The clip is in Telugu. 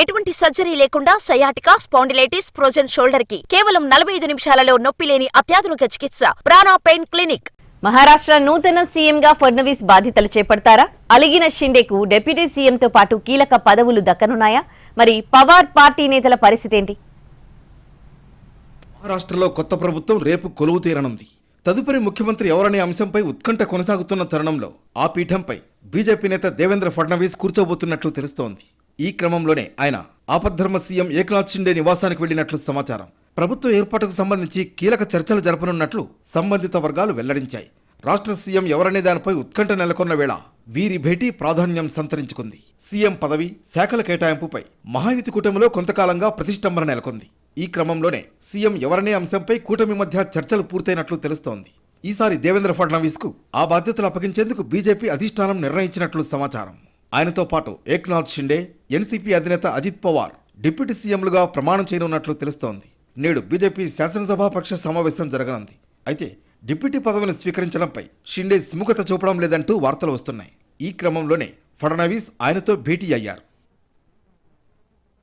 ఎటువంటి సర్జరీ లేకుండా సయాటికా స్పాండిలైటిస్ ఫ్రోజన్ షోల్డర్కి కేవలం నలభై ఐదు నిమిషాలలో నొప్పి లేని అత్యాధునిక చికిత్స ప్రాణా పెయిన్ క్లినిక్. మహారాష్ట్ర నూతన సీఎంగా ఫడ్నవీస్ బాధ్యతలు చేపడతారా? అలిగిన షిండేకు డిప్యూటీ సీఎంతో పాటు కీలక పదవులు దక్కనున్నాయా? మరి పవార్ పార్టీ నేతల పరిస్థితి ఏంటి? మహారాష్ట్రలో కొత్త ప్రభుత్వం రేపు కొలువు తీరనుంది. తదుపరి ముఖ్యమంత్రి ఎవరనే అంశంపై ఉత్కంఠ కొనసాగుతున్న తరుణంలో ఆ పీఠంపై బీజేపీ నేత దేవేంద్ర ఫడ్నవీస్ కూర్చోబోతున్నట్లు తెలుస్తోంది. ఈ క్రమంలోనే ఆయన ఆపద్ధర్మ సీఎం ఏక్నాథ్ షిండే నివాసానికి వెళ్ళినట్లు సమాచారం. ప్రభుత్వ ఏర్పాటుకు సంబంధించి కీలక చర్చలు జరపనున్నట్లు సంబంధిత వర్గాలు వెల్లడించాయి. రాష్ట్ర సీఎం ఎవరనే దానిపై ఉత్కంఠ నెలకొన్న వేళ వీరి భేటీ ప్రాధాన్యం సంతరించుకుంది. సీఎం పదవి శాఖల కేటాయింపుపై మహాయుతి కూటమిలో కొంతకాలంగా ప్రతిష్టంభన నెలకొంది. ఈ క్రమంలోనే సీఎం ఎవరనే అంశంపై కూటమి మధ్య చర్చలు పూర్తయినట్లు తెలుస్తోంది. ఈసారి దేవేంద్ర ఫడ్నవీస్కు ఆ బాధ్యతలు అప్పగించేందుకు బీజేపీ అధిష్టానం నిర్ణయించినట్లు సమాచారం. ఆయనతో పాటు ఏక్నాథ్ షిండే ఎన్సీపీ అధినేత అజిత్ పవార్ డిప్యూటీ సీఎంలుగా ప్రమాణం చేయనున్నట్లు తెలుస్తోంది. నేడు బీజేపీ శాసనసభాపక్ష సమావేశం జరగనుంది. అయితే డిప్యూటీ పదవిని స్వీకరించడంపై షిండే సుముఖత చూపడం లేదంటూ వార్తలు వస్తున్నాయి. ఈ క్రమంలోనే ఫడ్నవీస్ ఆయనతో భేటీ అయ్యారు.